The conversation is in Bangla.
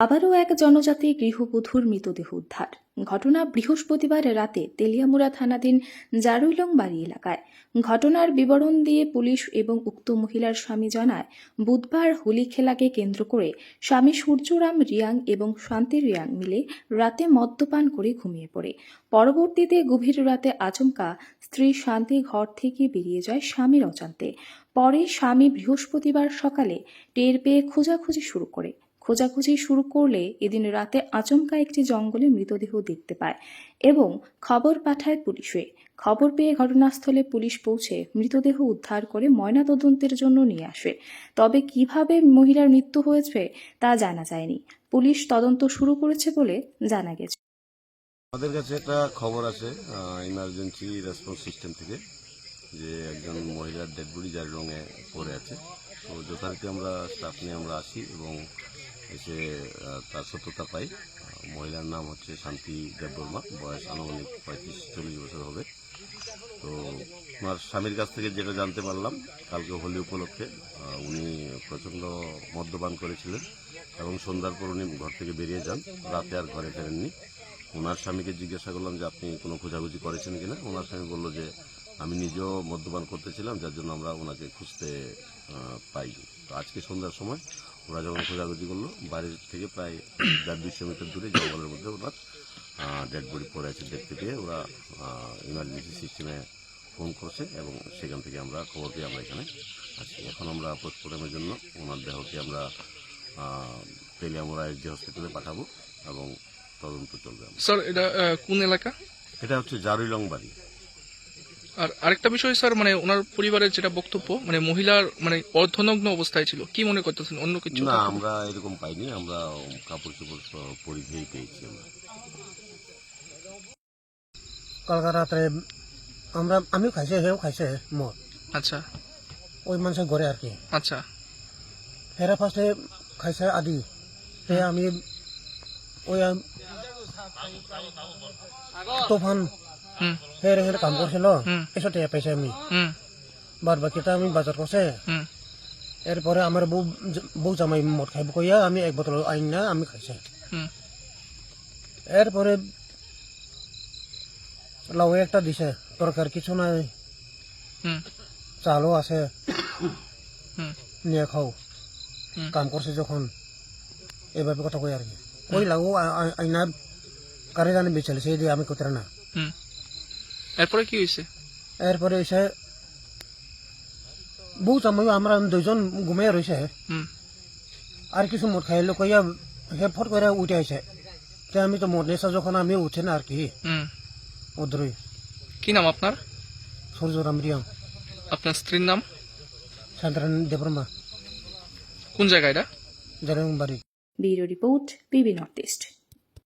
আবারও এক জনজাতি গৃহবধূর মৃতদেহ উদ্ধার। ঘটনা বৃহস্পতিবার রাতে তেলিয়ামুড়া থানাধীন জারুইলং বাড়ি এলাকায়। ঘটনার বিবরণ দিয়ে পুলিশ এবং উক্ত মহিলার স্বামী জানায়, বুধবার হোলি খেলাকে কেন্দ্র করে স্বামী সূর্যরাম রিয়াং এবং শান্তি রিয়াং মিলে রাতে মদ্যপান করে ঘুমিয়ে পড়ে। পরবর্তীতে গভীর রাতে আচমকা স্ত্রী শান্তি ঘর থেকে বেরিয়ে যায় স্বামীর অজান্তে। পরে স্বামী বৃহস্পতিবার সকালে টের পেয়ে খোঁজাখুঁজি শুরু করে। খোঁজাখুঁজি শুরু করলে এদিন রাতে আচমকা একটি জঙ্গলে মৃতদেহ দেখতে পায় এবং খবর পাঠায় পুলিশে। খবর পেয়ে ঘটনাস্থলে পুলিশ পৌঁছে মৃতদেহ উদ্ধার করে ময়নাতদন্তের জন্য নিয়ে আসে। তবে কীভাবে মহিলার মৃত্যু হয়েছে তা জানা যায়নি। পুলিশ তদন্ত শুরু করেছে বলে জানা গেছে। আমাদের কাছে একটা খবর আছে ইমার্জেন্সি রেসপন্স সিস্টেম থেকে, যে একজন মহিলার ডেড বডি যার রঙে পড়ে আছে। তো যথারীতি আমরা স্টাফ নিয়ে আমরা আসি এবং এসে তার সত্যতা পাই। মহিলার নাম হচ্ছে শান্তি দেববর্মা। বয়স আনুমানিক পঁয়ত্রিশ, চল্লিশ বছর হবে। তো ওনার স্বামীর কাছ থেকে যেটা জানতে পারলাম, কালকে হোলি উপলক্ষে উনি প্রচণ্ড মদ্যপান করেছিলেন এবং সন্ধ্যার পর উনি ঘর থেকে বেরিয়ে যান। রাতে আর ঘরে ফেরেননি। ওনার স্বামীকে জিজ্ঞাসা করলাম যে, আপনি কোনো খোঁজাখুঁজি করেছেন কিনা? ওনার স্বামী বলল যে, আমি নিজেও মদ্যপান করতেছিলাম, যার জন্য আমরা ওনাকে খুঁজতে পাই তো আজকে সন্ধ্যার সময় ওরা যখন খোঁজাখুঁজি করল। বাড়ির থেকে প্রায় দেড় দুইশো মিটার দূরে জঙ্গলের মধ্যে ওনার ডেড বডি পড়ে আছে দেখতে পেয়ে ওরা ইমার্জেন্সি সিস্টেমে ফোন করছে এবং সেখান থেকে আমরা খবর পেয়ে আমরা এখানে আছি। এখন আমরা পোস্টমর্টমের জন্য ওনার দেহকে আমরা তেলিয়ামোড়া এসডি হসপিটালে পাঠাবো এবং তদন্ত চলবে। স্যার এটা কোন এলাকা? এটা হচ্ছে জারুইলং বাড়ি। আর আরেকটা বিষয় স্যার মানে ওনার পরিবারের যেটা বক্তব্য মানে মহিলার মানে অর্ধনগ্ন অবস্থায় ছিল কি মনে করতেছেন? অন্য কিছু না আমরা এরকম পাইনি আমরা কাপড় চোপড় পরিধেই পেয়েছি আমরা। কালকা রাত্রে আমরা আমিও খাইছে সেও খাইছে মদ। আচ্ছা। ওই মানুষের ঘরে আর কি। আচ্ছা। হেরা ফার্স্টে খাইছে আদি সে আমি ওই তুফান হেরে হেরে কাম করছিল। এসব পাইছে আমি। বাদ বাকিটা আমি বাজার করছে এরপরে আমার বউ বউ জামাই মদ খাইব কইয়া আমি এক বোতল আইন না আমি খাইছে। এরপরে লাউ একটা দিছে তরকার কিছু নাই। হুম। চালও আছে। নিয়ে খাও। কাম করছে যখন। এভাবে কথা কই আর কি। কই লাগো আইনা কারে জানি বেচালে সেই দিয়ে আমি করতে না। এরপরে কি হয়েছে এরপরে এসে বউ চামাই আমরা দুইজন ঘুমিয়ে রয়েছে আর কিছু মদ খাইলে কইয়া হে ফট করে উঠে আইছে। তে আমি তো মদ নেশা যখন আমি উঠে না আর কি। হুম। ওদ্রই কি নাম আপনার? সূর্যরাম রিয়াম। আপনার স্ত্রীর নাম? সান্তারান দেবরমা কোন জায়গা এটা? জারেং বাড়ি bureau report BB North East.